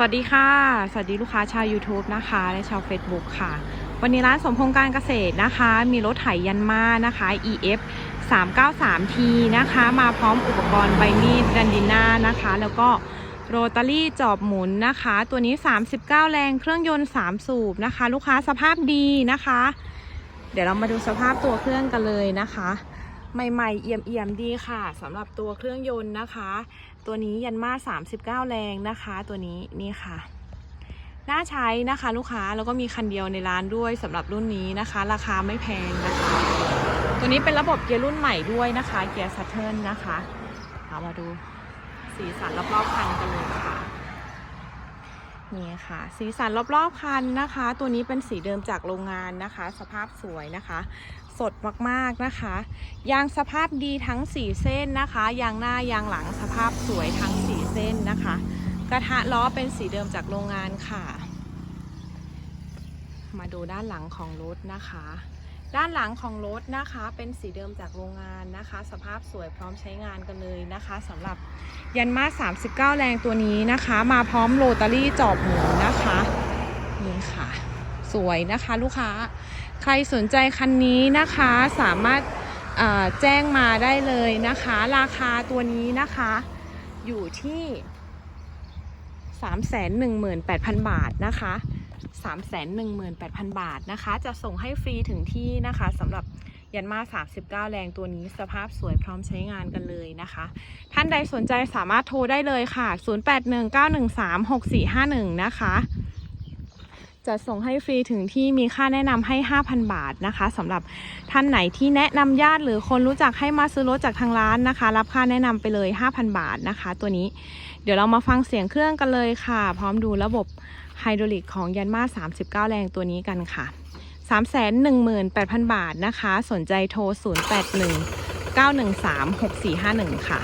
วัสดีค่ะ สวัสดีลูกค้าชาว YouTube นะคะ และชาว Facebook ค่ะ วันนี้ร้านสมพงษ์การเกษตรนะคะ มีรถไถยันมานะคะ EF 393T นะคะ มาพร้อมอุปกรณ์ใบมีดดันดิน่านะคะ แล้วก็โรตารี่จอบหมุนนะคะ ตัวนี้ 39 แรงเครื่องยนต์ 3 สูบนะคะ ลูกค้าสภาพดีนะคะ เดี๋ยวเรามาดูสภาพตัวเครื่องกันเลยนะคะ ใหม่ๆเอี่ยมเอี่ยมๆ ดีค่ะสำหรับตัวเครื่องยนต์นะคะ ตัวนี้ยันมา 39 แรงนะคะ ตัวนี้นี่ค่ะ น่าใช้นะคะลูกค้า แล้วก็มีคันเดียวในร้านด้วยสำหรับรุ่นนี้นะคะ ราคาไม่แพงนะคะ ตัวนี้เป็นระบบเกียร์รุ่นใหม่ด้วยนะคะ เกียร์ซัตเทิลนะคะเอามาดูสีสันรอบๆคันกันเลยค่ะนี่ค่ะ สีสันรอบๆคันนะคะ ตัวนี้เป็นสีเดิมจากโรงงานนะคะ สภาพสวยนะคะ สดมากๆนะคะ ยางสภาพดีทั้ง 4 เส้นนะคะ ยางหน้ายางหลังสภาพสวยทั้ง 4 เส้นนะคะ กระทะล้อเป็นสีเดิมจากโรงงานค่ะ มาดูด้านหลังของรถนะคะ ด้านหลังของรถนะคะ เป็นสีเดิมจากโรงงานนะคะ สภาพสวยพร้อมใช้งานกันเลยนะคะสำหรับยันมา39 แรงตัวนี้นะคะ มาพร้อมโรตารี่จอบหมุนนะคะนี่ค่ะ สวยนะคะลูกค้า ใครสนใจคันนี้นะคะสามารถแจ้งมาได้เลยนะคะ ราคาตัวนี้นะคะ อยู่ที่ 318,000 บาทนะคะ 318,000 บาทนะคะ จะส่งให้ฟรีถึงที่นะคะสำหรับยันมา 39 แรงตัวนี้สภาพสวยพร้อมใช้งานกันเลยนะคะ ท่านใดสนใจสามารถโทรได้เลยค่ะ 0819136451 นะคะ จะส่งให้ฟรีถึงที่มีค่าแนะนำให้ 5,000 บาทนะคะสำหรับท่านไหนที่แนะนำญาติหรือคนรู้จักให้มาซื้อรถจากทางร้านนะคะ รับค่าแนะนำไปเลย 5,000 บาทนะคะ ตัวนี้เดี๋ยวเรามาฟังเสียงเครื่องกันเลยค่ะ พร้อมดูระบบไฮดรอลิกของยันมา39 แรงตัวนี้กันค่ะ 318,000 บาทนะคะ สนใจโทร 081 913 6451 ค่ะ